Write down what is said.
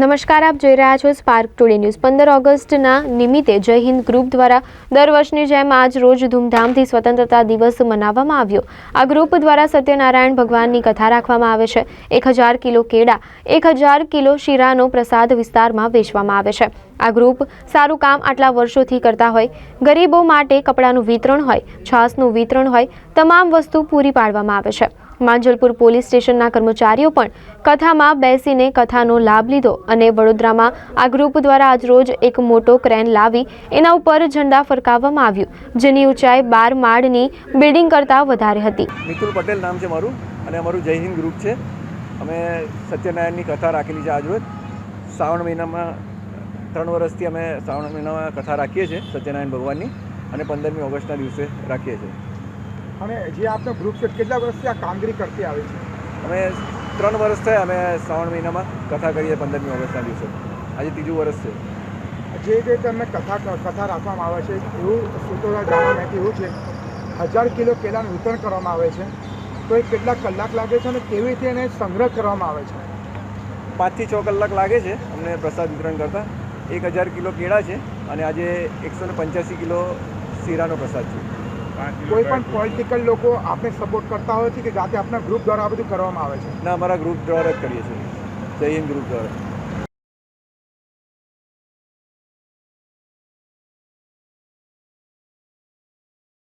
નમસ્કાર, આપ જોઈ રહ્યા છો સ્પાર્ક ટુડે ન્યૂઝ પંદર ઓગસ્ટના નિમિત્તે જય હિન્દ ગ્રુપ દ્વારા દર વર્ષની જેમ આજ રોજ ધૂમધામથી સ્વતંત્રતા દિવસ મનાવવામાં આવ્યો. આ ગ્રુપ દ્વારા સત્યનારાયણ ભગવાનની કથા રાખવામાં આવે છે. એક હજાર કિલો કેળા, એક હજાર કિલો શીરાનો પ્રસાદ વિસ્તારમાં વેચવામાં આવે છે. આ ગ્રુપ સારું કામ આટલા વર્ષોથી કરતા હોય, ગરીબો માટે કપડાનું વિતરણ હોય છાસનું વિતરણ હોય, તમામ વસ્તુ પૂરી પાડવામાં આવે છે. માંજલપુર પોલીસ સ્ટેશનના કર્મચારીઓ પણ કથામાં બેસીને કથાનો લાભ લીધો અને વડોદરામાં આ ગ્રુપ દ્વારા આજરોજ એક મોટો ક્રેન લાવી એના ઉપર ઝંડા ફરકાવવામાં આવ્યું, જેની ઊંચાઈ બાર માળની બિલ્ડિંગ કરતાં વધારે હતી. મિતુલ પટેલ નામ છે મારું અને અમારું જય હિન્દ ગ્રુપ છે. અમે સત્યનારાયણની કથા રાખેલી છે આજરોજ શ્રાવણ મહિનામાં, ત્રણ વર્ષથી અમે શ્રાવણ મહિનામાં કથા રાખીએ છીએ સત્યનારાયણ ભગવાનની અને પંદરમી ઓગસ્ટના દિવસે રાખીએ છીએ. અને જે આપનો ગ્રુપ છે કેટલા વર્ષથી આ કામગીરી કરતી આવે છે? અમે ત્રણ વર્ષ થયા અમે શ્રાવણ મહિનામાં કથા કરીએ પંદરમી ઓગસ્ટના દિવસે. આજે ત્રીજું વર્ષ છે. જે રીતે અમે કથા કથા રાખવામાં આવે છે એવું સૂત્રોના જાણવા માટે એવું છે હજાર કિલો કેળાનું વિતરણ કરવામાં આવે છે તો એ કેટલા કલાક લાગે છે અને કેવી રીતે એને સંગ્રહ કરવામાં આવે છે? પાંચથી છ કલાક લાગે છે અમને પ્રસાદ વિતરણ કરતાં. એક હજાર કિલો કેળા છે અને આજે એકસો ને પંચ્યાસી કિલો શીરાનો પ્રસાદ છે. કોઈ પણ પોલિટિકલ લોકો આપણે સપોર્ટ કરતા હોય છે કે જાતે આપણા ગ્રુપ દ્વારા આ બધું કરવામાં આવે છે? ના, અમારા ગ્રુપ દ્વારા જ કરીએ છીએ. જય હિન્દ ગ્રુપ દ્વારા.